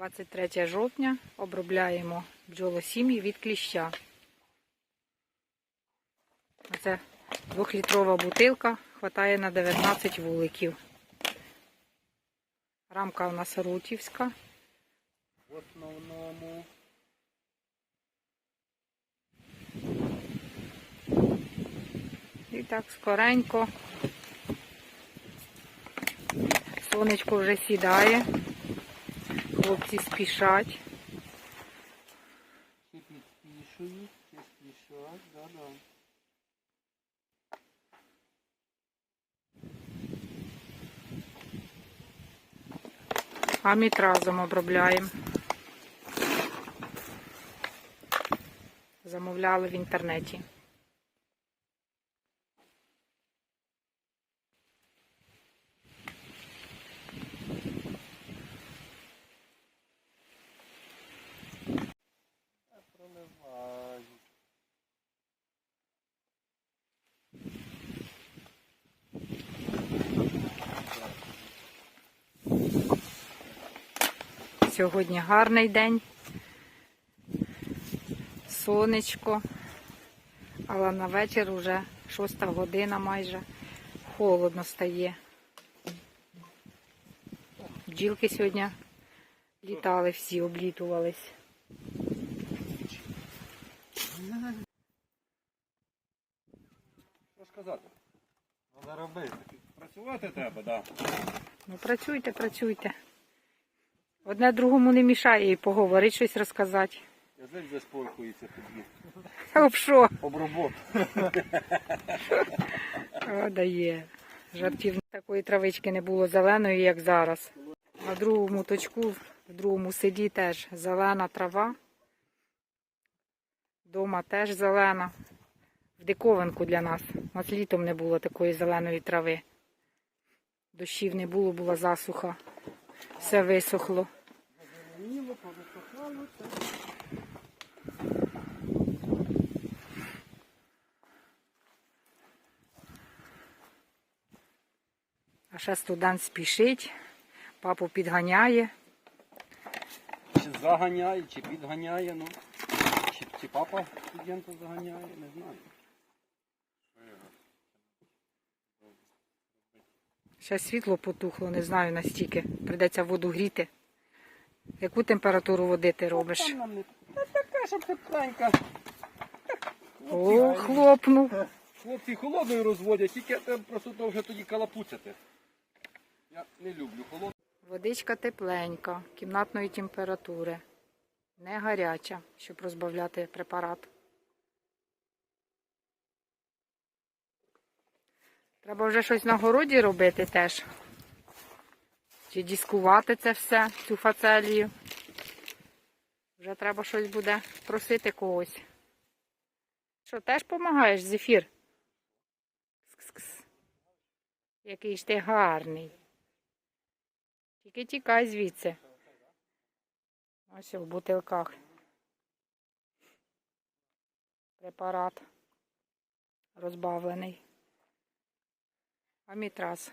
23 жовтня обробляємо бджолосім'ї від кліща. Це двохлітрова бутилка, хватає на 19 вуликів. Рамка у нас рутівська. В основному. І так скоренько. Сонечко вже сідає. Хлопці спішать. Чи підпішують, чи спішать, да-да. А мід разом обробляємо. Замовляли в інтернеті. Я проливаю. Сьогодні гарний день. Сонечко. Але на вечір вже шоста година майже. Холодно стає. Бджілки сьогодні літали всі, облітувались. Що сказати? Треба робити. Працювати треба, так. Ну, працюйте, працюйте. Одне другому не мішає і поговорити, щось розказати. Язик заспокоїться тоді. Об що? Обробот. О, дає. Жартів такої травички не було зеленої, як зараз. На другому точку, в другому селі теж зелена трава. Дома теж зелена. В диковинку для нас. У нас літом не було такої зеленої трави. Дощів не було, була засуха. Все висохло. Зеленіло, повисохало, це. А ще студент спішить, папу підганяє. Чи заганяє, чи підганяє, ну. Чи, чи папа студента заганяє, не знаю. Ще світло потухло, не знаю настільки. Придеться воду гріти. Яку температуру води ти робиш? Там. Та така, щоб тепленька. О, хлопнув. Хлопці холодною розводять, тільки це просто то вже тоді калапуцяти. Я не люблю холодну. Водичка тепленька, кімнатної температури. Не гаряча, щоб розбавляти препарат. Треба вже щось на городі робити теж. Чи дискувати це все, цю фацелію. Вже треба щось буде просити когось. Що, теж допомагаєш, зефір? Кс-кс. Який ж ти гарний. Тільки тікай звідси. Ось в бутилках. Препарат розбавлений. Амітраз.